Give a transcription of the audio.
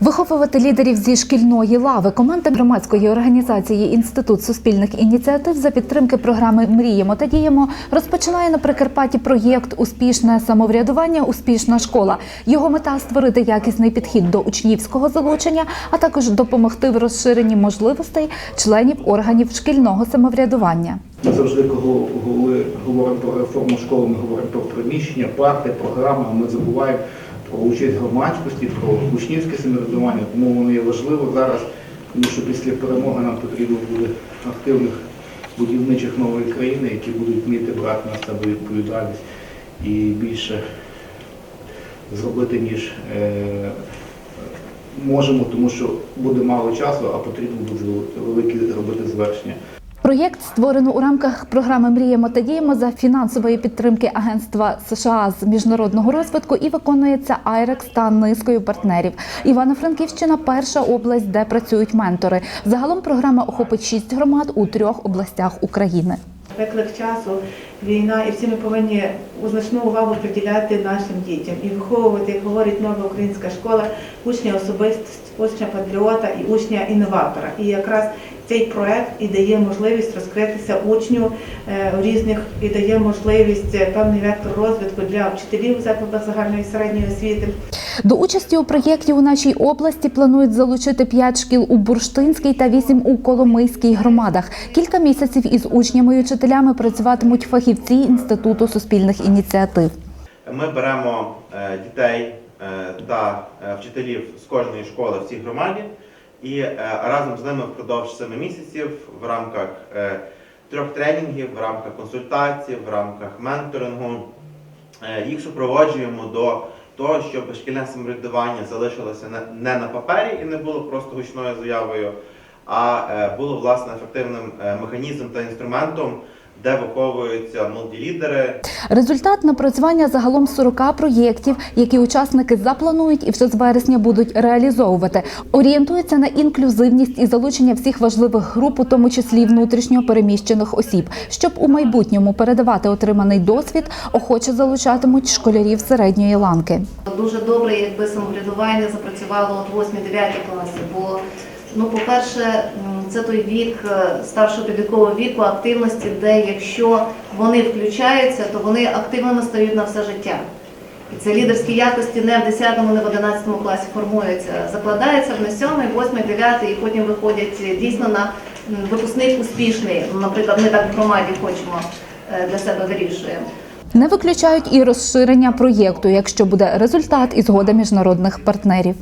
Виховувати лідерів зі шкільної лави команда громадської організації Інститут суспільних ініціатив за підтримки програми Мріємо та діємо розпочинає на Прикарпатті проєкт Успішне самоврядування, успішна школа. Його мета створити якісний підхід до учнівського залучення, а також допомогти в розширенні можливостей членів органів шкільного самоврядування. Ми завжди, коли говоримо про реформу школи, ми говоримо про приміщення, парти, програми, ми забуваємо про участь громадськості, про учнівське самоврядування. Тому воно є важливо зараз, тому що після перемоги нам потрібно буде активних будівничих нової країни, які будуть вміти брати на себе відповідальність і більше зробити, ніж е, можемо, тому що буде мало часу, а потрібно буде великі робити звершення. Проєкт створено у рамках програми Мріємо та діємо за фінансової підтримки Агентства США з міжнародного розвитку і виконується Айрекс та низкою партнерів. Івано-Франківщина перша область, де працюють ментори. Загалом програма охопить шість громад у трьох областях України. Виклик часу, війна, і всі ми повинні значну увагу приділяти нашим дітям і виховувати, як говорить нова українська школа, учня особистості, учня патріота і учня інноватора. І якраз цей проект і дає можливість розкритися учню е, різних і дає можливість е, певний вектор розвитку для вчителів у закладах загальної і середньої освіти. До участі у проєкті у нашій області планують залучити 5 шкіл у Бурштинській та 8 у Коломийській громадах. Кілька місяців із учнями і учителями працюватимуть фахівці Інституту суспільних ініціатив. Ми беремо е, дітей та вчителів з кожної школи в цій громаді і е, разом з ними впродовж 7 місяців в рамках е, трьох тренінгів, в рамках консультацій, в рамках менторингу е, їх супроводжуємо до того, щоб шкільне самоврядування залишилося не- на папері і не було просто гучною заявою, а було власне ефективним механізмом та інструментом, де виховуються молоді лідери, Результат напрацювання загалом 40 проєктів, які учасники запланують і вже з вересня будуть реалізовувати. Орієнтуються на інклюзивність і залучення всіх важливих груп, у тому числі внутрішньо переміщених осіб, щоб у майбутньому передавати отриманий досвід, охоче залучатимуть школярів середньої ланки. Дуже добре, якби самоврядування запрацювало от 8-9 класи, бо ну, по-перше, це той вік е, старшого підліткового віку активності, де якщо вони включаються, то вони активними стають на все життя. І це лідерські якості не в 10-му, не в 11 класі формуються, закладаються в на 7, 8, 9 і потім виходять е, дійсно на випускник успішний. Ну, Наприклад, ми так в громаді хочемо е, для себе вирішуємо. Не виключають і розширення проєкту, якщо буде результат і згода міжнародних партнерів.